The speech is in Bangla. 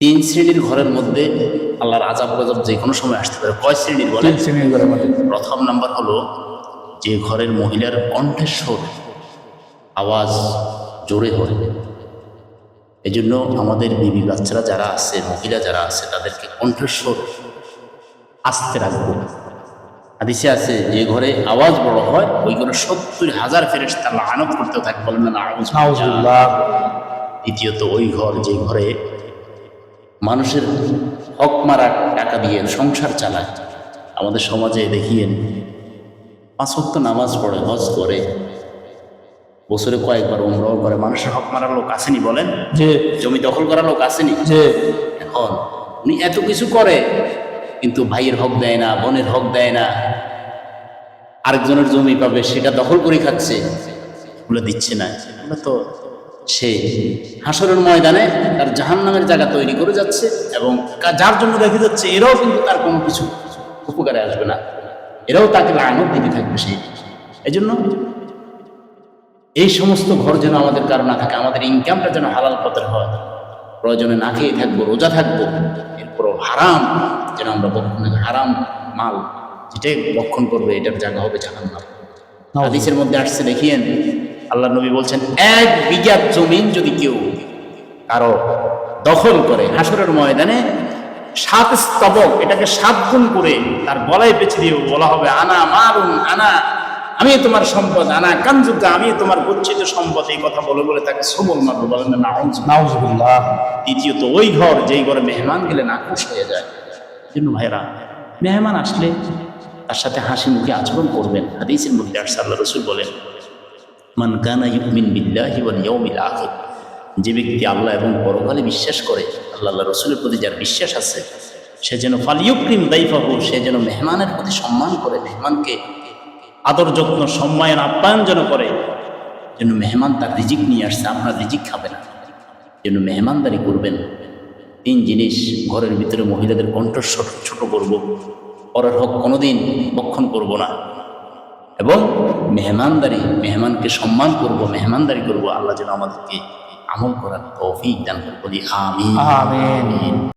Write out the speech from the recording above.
তিন শ্রেণির ঘরের মধ্যে আল্লাহর আজাব গজব যে কোনো সময় আসতে পারে। কয় শ্রেণির বলে তিন শ্রেণির ঘরের মধ্যে। প্রথম নাম্বার হলো যে ঘরের মহিলার কণ্ঠস্বর আওয়াজ জোরে হয়। এই জন্য আমাদের বিবি বাচ্চারা যারা আছে মহিলা যারা আছে তাদেরকে কণ্ঠস্বর আস্তে রাখব। হাদিসে আছে যে ঘরে আওয়াজ বড় হয় ওই ঘরে সত্তর হাজার ফেরেস তার আনত করতে থাকে বলেন না দ্বিতীয়ত ওই ঘর যে ঘরে মানুষের হক মারা টাকা দিয়ে সংসার চালায়। আমাদের সমাজে দেখিয়েন পাঁচ ওয়াক্ত নামাজ পড়ে হজ করে বছরে কয়েকবার উমরাও করে মানুষের হক মারার লোক আসেনি বলেন? যে জমি দখল করার লোক আসেনি? যে এখন উনি এত কিছু করে কিন্তু ভাইয়ের হক দেয় না বোনের হক দেয় না। আরেকজনের জমি পাবে সেটা দখল করে খাচ্ছে। এগুলো দিচ্ছে না। এগুলো তো সে হাসরের ময়দানে তার জাহান নামের জায়গা তৈরি করে যাচ্ছে এবং যার জন্য দেখে যাচ্ছে এরাও কিন্তু তার কোনো কিছু উপকারে আসবে না। এরাও তাকে লাগানোর দিকে থাকবে সেই এই জন্য এই সমস্ত ঘর যেন আমাদের কারও না থাকে আমাদের ইনকামটা যেন হালাল পথের হয়। প্রয়োজনে না খেয়ে থাকব রোজা থাকব এরপরও হারাম যেন আমরা বক্ষণ হারাম মাল যেটাই বক্ষণ করবে এটার জায়গা হবে জাহান্নাম। হাদিসের মধ্যে আসছে দেখিয়েন আল্লাহ নবী বলছেন এক বিঘা জমিন যদি কেউ কারও দখল করে হাসরের ময়দানে সাত স্তবক এটাকে সাত গুণ করে তার গলায় পেছে দিয়ে বলা হবে আনা মারুন আনা আমি তোমার সম্পদ আনা কাঞ্জুকা আমি তোমার গচ্ছিত সম্পদ এই কথা বলে বলে তাকে সবল মারবো বলেন না দ্বিতীয়ত ওই ঘর যেই ঘরে মেহমান গেলে না খুশ হয়ে যায়। জন্য ভাইরা মেহমান আসলে তার সাথে হাসি মুখে আচরণ করবেন। হাদিসের মধ্যে আসছে আল্লাহ রসুল বলেন মান কানা ইউমিন বিল্লাহি ওয়াল ইয়াউমিল আখির। যে ব্যক্তি আল্লাহ এবং পরকালে বিশ্বাস করে, আল্লাহ আল্লাহ রসুলের প্রতি যার বিশ্বাস আছে, সে যেন ফালিউক্রিম দাইফাহু সে যেন মেহমানের প্রতি সম্মান করে, মেহমানকে আদর যত্ন সম্মান আপ্যায়ন যেন করে, যেন মেহমান তার রিজিক নিয়ে আসছে, আপনার রিজিক খাবে না। যেন মেহমানদারি করবেন। তিন জিনিস ঘরের ভিতরে মহিলাদের কণ্ঠস্বর ছোট করব। পরের হক কোনোদিন বক্ষণ করব না। এবং মেহমানদারি, মেহমানকে সম্মান করব, মেহমানদারি করব, আল্লাহ যেন আমাদেরকে আমল করার তৌফিক দান করব আমিন।